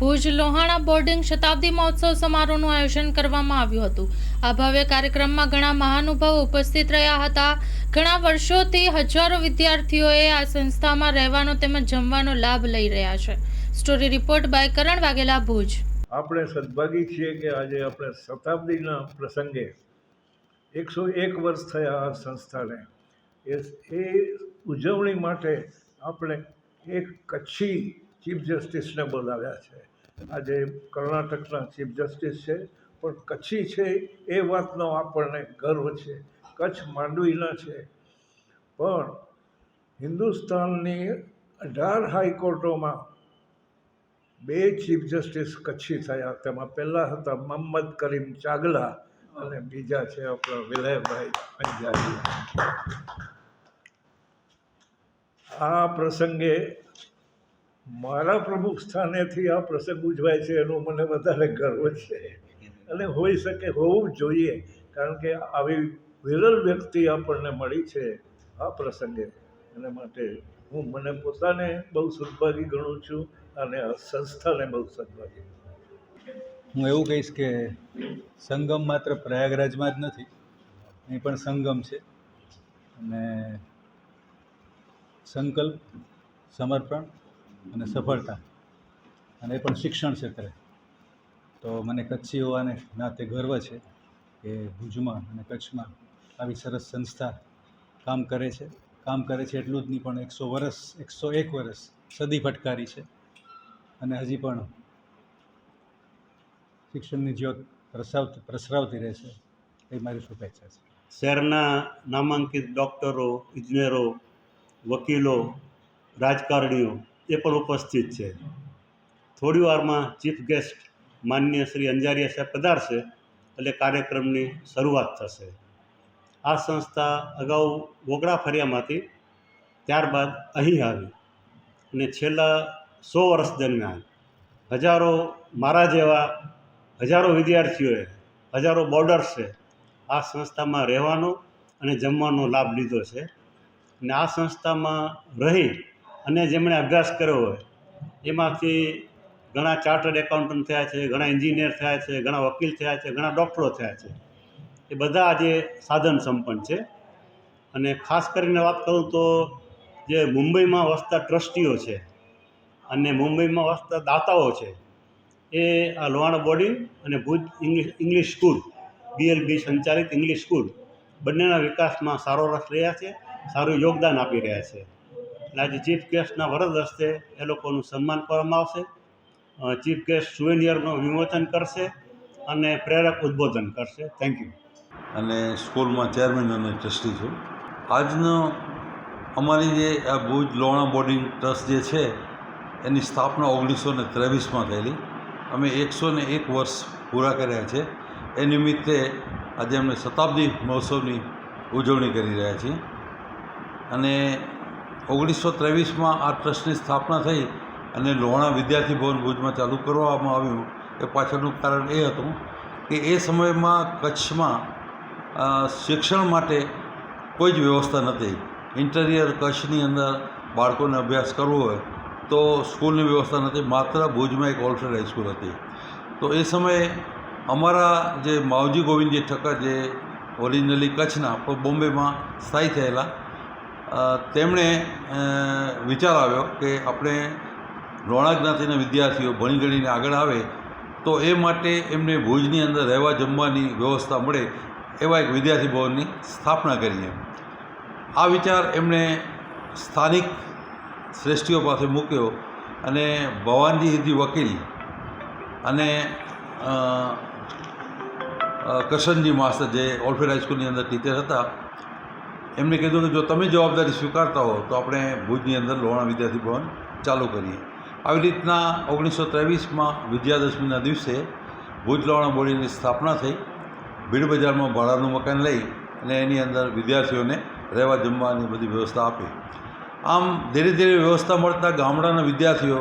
Bhuj Lohana boarding શતાબ્દી મહોત્સવ સમારોહનું આયોજન કરવામાં આવ્યું હતું. આ ભવ્ય કાર્યક્રમમાં ઘણા મહાનુભાવો ઉપસ્થિત રહ્યા હતા. ઘણા વર્ષોથી હજારો વિદ્યાર્થીઓએ આ સંસ્થામાં રહેવાનો તેમજ જમવાનો લાભ લઈ રહ્યા છે. Story report by Karan Vaghela, Bhuj. આપણે સદભાગી છીએ કે આજે આપણે શતાબ્દીના પ્રસંગે એકસો એક વર્ષ થયા આ સંસ્થાને. એ ઉજવણી માટે આપણે એક કચ્છી ચીફ જસ્ટિસને બોલાવ્યા છે. આજે કર્ણાટકના ચીફ જસ્ટિસ છે, પણ કચ્છી છે એ વાતનો આપણને ગર્વ છે. કચ્છ માંડવીના છે. પણ હિન્દુસ્તાનની અઢાર હાઈકોર્ટોમાં બે ચીફ જસ્ટિસ કચ્છી થયા. તેમાં પહેલાં હતા મોહમ્મદ કરીમ ચાગલા અને બીજા છે આપણા વિલયભાઈ પંજાબી. આ પ્રસંગે મારા પ્રમુખ સ્થાનેથી આ પ્રસંગ ઉજવાય છે એનો મને વધારે ગર્વ છે. અને હોઈ શકે હોવું જોઈએ, કારણ કે આવી વિરલ વ્યક્તિ આપણને મળી છે આ પ્રસંગે. એના માટે હું મને પોતાને બહુ સદભાગી ગણું છું અને સંસ્થાને બહુ સદભાગી હું એવું કહીશ કે સંગમ માત્ર પ્રયાગરાજમાં જ નથી, એ પણ સંગમ છે. અને સંકલ્પ, સમર્પણ અને સફળતા. અને એ પણ શિક્ષણ ક્ષેત્રે. તો મને કચ્છી હોવાને નાતે ગર્વ છે કે ભુજમાં અને કચ્છમાં આવી સરસ સંસ્થા કામ કરે છે. કામ કરે છે એટલું જ નહીં, પણ એકસો વર્ષ એકસો એક વર્ષ સદી ફટકારી છે. અને હજી પણ શિક્ષણની જ્યોત પ્રસરાવતી પ્રસરાવતી રહેશે એ મારી શુભેચ્છા છે. શહેરના નામાંકિત ડૉક્ટરો, ઇજનેરો, વકીલો, રાજકારણીઓ એ પણ ઉપસ્થિત છે. થોડી વારમાં ચીફ ગેસ્ટ માન્ય શ્રી અંજારિયા સાહેબ પધારશે એટલે કાર્યક્રમની શરૂઆત થશે. આ સંસ્થા અગાઉ વોગડા ફરિયામાંથી ત્યારબાદ અહીં આવી અને છેલ્લા સો વર્ષ દરમિયાન હજારો મારા જેવા હજારો વિદ્યાર્થીઓએ, હજારો બોર્ડર્સે આ સંસ્થામાં રહેવાનો અને જમવાનો લાભ લીધો છે. અને આ સંસ્થામાં રહી અને જેમણે અભ્યાસ કર્યો હોય, એમાંથી ઘણા ચાર્ટર્ડ એકાઉન્ટન્ટ થયા છે, ઘણા એન્જિનિયર થયા છે, ઘણા વકીલ થયા છે, ઘણા ડૉક્ટરો થયા છે. એ બધા આજે સાધન સંપન્ન છે. અને ખાસ કરીને વાત કરું તો જે મુંબઈમાં વસતા ટ્રસ્ટીઓ છે અને મુંબઈમાં વસતા દાતાઓ છે, એ આ લોહાણા બોર્ડિંગ અને Bhuj English English school BLB સંચાલિત ઇંગ્લિશ સ્કૂલ બંનેના વિકાસમાં સારો રસ રહ્યા છે, સારું યોગદાન આપી રહ્યા છે. એટલે આજે ચીફ ગેસ્ટના વરદ હસ્તે એ લોકોનું સન્માન કરવામાં આવશે. ચીફ ગેસ્ટ સુવેનિયરનું વિમોચન કરશે અને પ્રેરક ઉદ્બોધન કરશે. થેન્ક યુ અને સ્કૂલમાં ચેરમેન અને ટ્રસ્ટી છું. આજનો અમારી જે આ ભુજ લોણા બોર્ડિંગ ટ્રસ્ટ જે છે, એની સ્થાપના ઓગણીસો ને ત્રેવીસમાં થયેલી. અમે એકસો ને એક વર્ષ પૂરા કર્યા છે. એ નિમિત્તે આજે અમે શતાબ્દી મહોત્સવની ઉજવણી કરી રહ્યા છીએ. અને ઓગણીસો ત્રેવીસમાં આ ટ્રસ્ટની સ્થાપના થઈ અને લોહાણા વિદ્યાર્થી ભવન ભુજમાં ચાલુ કરવામાં આવ્યું, એ પાછળનું કારણ એ હતું કે એ સમયમાં કચ્છમાં શિક્ષણ માટે કોઈ જ વ્યવસ્થા નથી. ઇન્ટિરિયર કચ્છની અંદર બાળકોને અભ્યાસ કરવો હોય તો સ્કૂલની વ્યવસ્થા નથી, માત્ર ભુજમાં એક ઓલ્ફેડ હાઈસ્કૂલ હતી. તો એ સમયે અમારા જે માવજી ગોવિંદજી ઠક્કર જે ઓરિજિનલી કચ્છના, પણ બોમ્બેમાં સ્થાયી થયેલા તેમણે વિચાર આવ્યો કે આપણે રોણા જ્ઞાતિના વિદ્યાર્થીઓ ભણી ગણીને આગળ આવે તો એ માટે એમને ભુજની અંદર રહેવા જમવાની વ્યવસ્થા મળે એવા એક વિદ્યાર્થી ભવનની સ્થાપના કરીએ આ વિચાર એમણે સ્થાનિક શ્રેષ્ઠીઓ પાસે મૂક્યો અને ભવાનજી વકીલ અને કરશનજી માસ્ટર જે ઓલ્ફેડ હાઈસ્કૂલની અંદર ટીચર હતા એમને કીધું કે જો તમે જવાબદારી સ્વીકારતા હો, તો આપણે ભુજની અંદર લોણા વિદ્યાર્થી ભવન ચાલુ કરીએ. આવી રીતના ઓગણીસો ત્રેવીસમાં વિજયાદશમીના દિવસે ભુજ લોણા બોલીની સ્થાપના થઈ. ભીડ બજારમાં ભાડાનું મકાન લઈ અને એની અંદર વિદ્યાર્થીઓને રહેવા જમવાની બધી વ્યવસ્થા આપી. આમ ધીરે ધીરે વ્યવસ્થા મળતા ગામડાના વિદ્યાર્થીઓ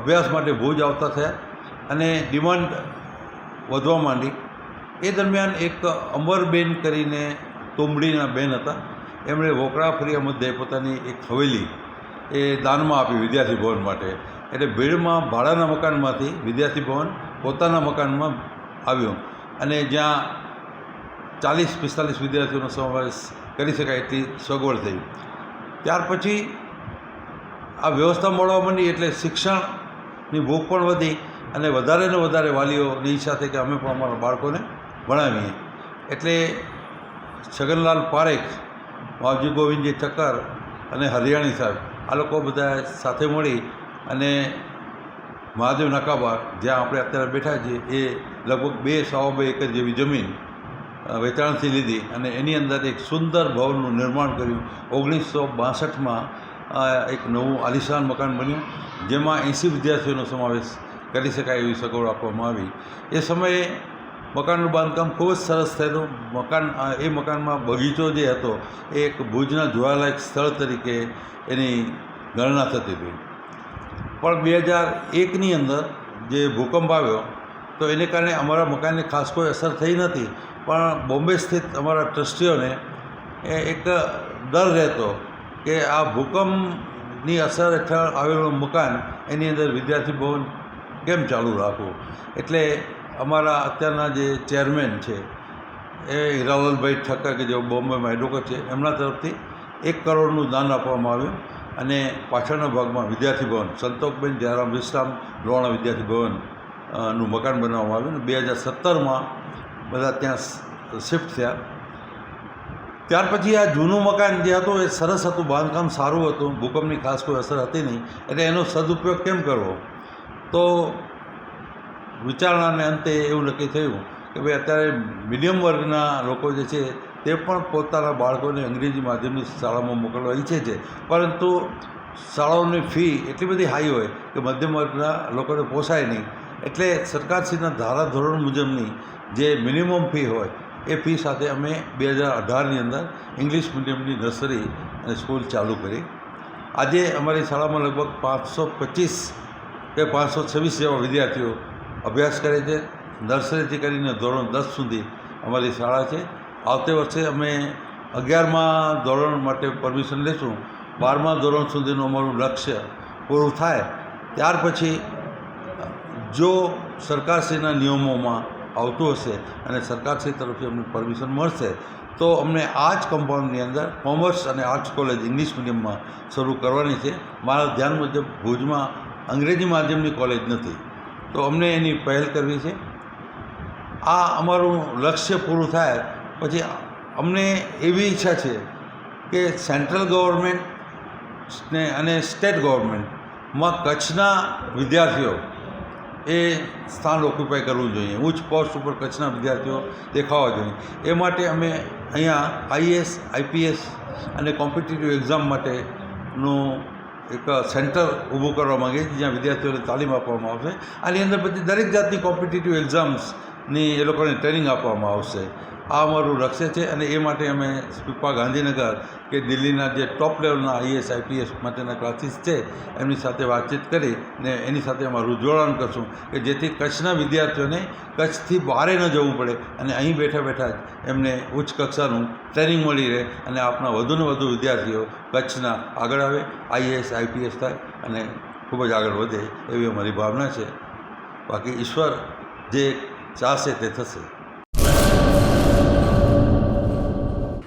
અભ્યાસ માટે ભુજ આવતા થયા અને ડિમાન્ડ વધવા માંડી. એ દરમિયાન એક અમરબેન કરીને તુંબડીના બેન હતા. એમણે વોકરા ફરિયા મુદ્દે પોતાની એક હવેલી એ દાનમાં આપી વિદ્યાર્થી ભવન માટે. એટલે ભીડમાં ભાડાના મકાનમાંથી વિદ્યાર્થી ભવન પોતાના મકાનમાં આવ્યું. અને જ્યાં ચાલીસ, પિસ્તાલીસ વિદ્યાર્થીઓનો સમાવેશ કરી શકાય એટલી સગવડ થઈ. ત્યાર પછી આ વ્યવસ્થા મળવા માંડી એટલે શિક્ષણની ભૂખ પણ વધી અને વધારે ને વધારે વાલીઓની ઈચ્છા થઈ કે અમે પણ અમારા બાળકોને ભણાવીએ. એટલે છગનલાલ પારેખ માવજી ગોવિંદજી ઠક્કર અને હરિયાણી સાહેબ, આ લોકો બધા સાથે મળી અને મહાદેવ નાકાબાર, જ્યાં આપણે અત્યારે બેઠા છીએ, એ લગભગ બે સવા બે એકર જેવી જમીન વેચાણથી લીધી અને એની અંદર એક સુંદર ભવનનું નિર્માણ કર્યું. ઓગણીસો બાસઠમાં એક નવું આલિશાન મકાન બન્યું, જેમાં એંસી વિદ્યાર્થીઓનો સમાવેશ કરી શકાય એવી સગવડ આપવામાં આવી. એ સમયે મકાનનું બાંધકામ ખૂબ જ સરસ થયેલું. મકાન એ મકાનમાં બગીચો જે હતો, એ એક ભુજના જોવાલાયક સ્થળ તરીકે એની ગણના થતી હતી. પણ બે હજાર એકની અંદર જે ભૂકંપ આવ્યો, તો એને કારણે અમારા મકાનને ખાસ કોઈ અસર થઈ નથી. પણ બોમ્બે સ્થિત અમારા ટ્રસ્ટીઓને એક ડર રહેતો કે આ ભૂકંપની અસર હેઠળ આવેલું મકાન એની અંદર વિદ્યાર્થી ભવન કેમ ચાલુ રાખવું? એટલે અમારા અત્યારના જે ચેરમેન છે, એ હિરાલાલભાઈ ઠક્કર કે જેઓ બોમ્બેમાં એડવોકેટ છે, એમના તરફથી એક કરોડનું દાન આપવામાં આવ્યું અને પાછળના ભાગમાં વિદ્યાર્થી ભવન સંતોકબેન જયરામ વિશ્રામ લોણા વિદ્યાર્થી ભવનનું મકાન બનાવવામાં આવ્યું અને બે હજાર સત્તરમાં બધા ત્યાં શિફ્ટ થયા. ત્યાર પછી આ જૂનું મકાન જે હતું, એ સરસ હતું, બાંધકામ સારું હતું, ભૂકંપની ખાસ કોઈ અસર હતી નહીં, એટલે એનો સદુપયોગ કેમ કરવો? તો વિચારણાને અંતે એવું નક્કી થયું કે ભાઈ અત્યારે મીડિયમ વર્ગના લોકો જે છે તે પણ પોતાના બાળકોને અંગ્રેજી માધ્યમની શાળામાં મોકલવા ઈચ્છે છે. પરંતુ શાળાઓની ફી એટલી બધી હાઈ હોય કે મધ્યમ વર્ગના લોકોને પોસાય નહીં. એટલે સરકારશ્રીના ધારાધોરણ મુજબની જે મિનિમમ ફી હોય એ ફી સાથે અમે બે હજાર અઢારની અંદર ઇંગ્લિશ મીડિયમની નર્સરી અને સ્કૂલ ચાલુ કરી. આજે અમારી શાળામાં લગભગ પાંચસો પચીસ કે પાંચસો છવ્વીસ જેવા વિદ્યાર્થીઓ અભ્યાસ કરે છે. નર્સરીથી કરીને ધોરણ દસ સુધી અમારી શાળા છે. આવતે વર્ષે અમે અગિયારમાં ધોરણ માટે પરમિશન લેશું. બારમા ધોરણ સુધીનું અમારું લક્ષ્ય પૂરું થાય. ત્યાર પછી જો સરકારશ્રીના નિયમોમાં આવતું હશે અને સરકારશ્રી તરફથી અમને પરમિશન મળશે, તો અમને આ જ કમ્પાઉન્ડની અંદર કોમર્સ અને આર્ટ્સ કોલેજ ઇંગ્લિશ મીડિયમમાં શરૂ કરવાની છે. મારા ધ્યાન મુજબ ભુજમાં અંગ્રેજી માધ્યમની કોલેજ નથી. તો અમને એની પહેલ કરવી છે. આ અમારું લક્ષ્ય પૂરું થાય. પછી અમને એવી ઈચ્છા છે કે સેન્ટ્રલ ગવર્મેન્ટ ને અને સ્ટેટ ગવર્મેન્ટમાં કચ્છના વિદ્યાર્થીઓ એ સ્થાન ઓક્યુપાય કરવું જોઈએ. ઉચ્ચ પોસ્ટ ઉપર કચ્છના વિદ્યાર્થીઓ દેખાવા જોઈએ. એ માટે અમે અહીંયા આઈએસ, આઈપીએસ અને કોમ્પિટિટિવ એક્ઝામ માટેનું એક સેન્ટર ઊભું કરવા માગીએ છીએ જ્યાં વિદ્યાર્થીઓને તાલીમ આપવામાં આવશે. આની અંદર બધી દરેક જાતની કોમ્પિટિટિવ એક્ઝામ્સની એ લોકોને ટ્રેનિંગ આપવામાં આવશે. આ અમારું લક્ષ્ય છે અને એ માટે અમે સ્પીપા ગાંધીનગર કે દિલ્હીના જે ટોપ લેવલના આઈએસ આઈપીએસ માટેના ક્લાસીસ છે, એમની સાથે વાતચીત કરી ને એની સાથે અમારું જોડાણ કરશું કે જેથી કચ્છના વિદ્યાર્થીઓને કચ્છથી બહારે ન જવું પડે અને અહીં બેઠા બેઠા જ એમને ઉચ્ચ કક્ષાનું ટ્રેનિંગ મળી રહે અને આપણા વધુને વધુ વિદ્યાર્થીઓ કચ્છના આગળ આવે આઈએએસ આઈપીએસ થાય અને ખૂબ જ આગળ વધે એવી અમારી ભાવના છે. બાકી ઈશ્વર જે ચાહશે તે થશે.